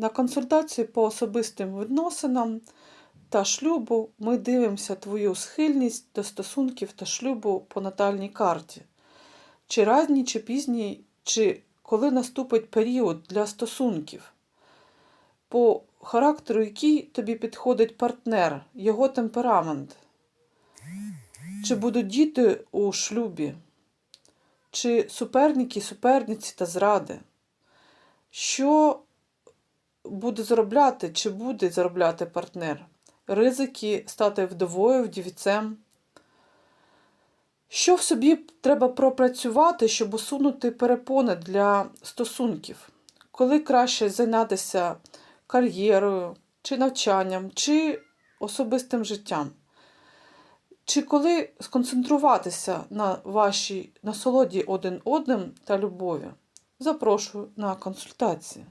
На консультації по особистим відносинам та шлюбу ми дивимося твою схильність до стосунків та шлюбу по натальній карті. Чи ранній, чи пізній, чи коли наступить період для стосунків. По характеру, який тобі підходить партнер, його темперамент. Чи будуть діти у шлюбі? Чи суперники, суперниці та зради? Що буде заробляти, чи буде заробляти партнер? Ризики стати вдовою, вдівцем? Що в собі треба пропрацювати, щоб усунути перепони для стосунків? Коли краще зайнятися кар'єрою, чи навчанням, чи особистим життям? Чи коли сконцентруватися на вашій насолоді один одним та любові? Запрошую на консультації.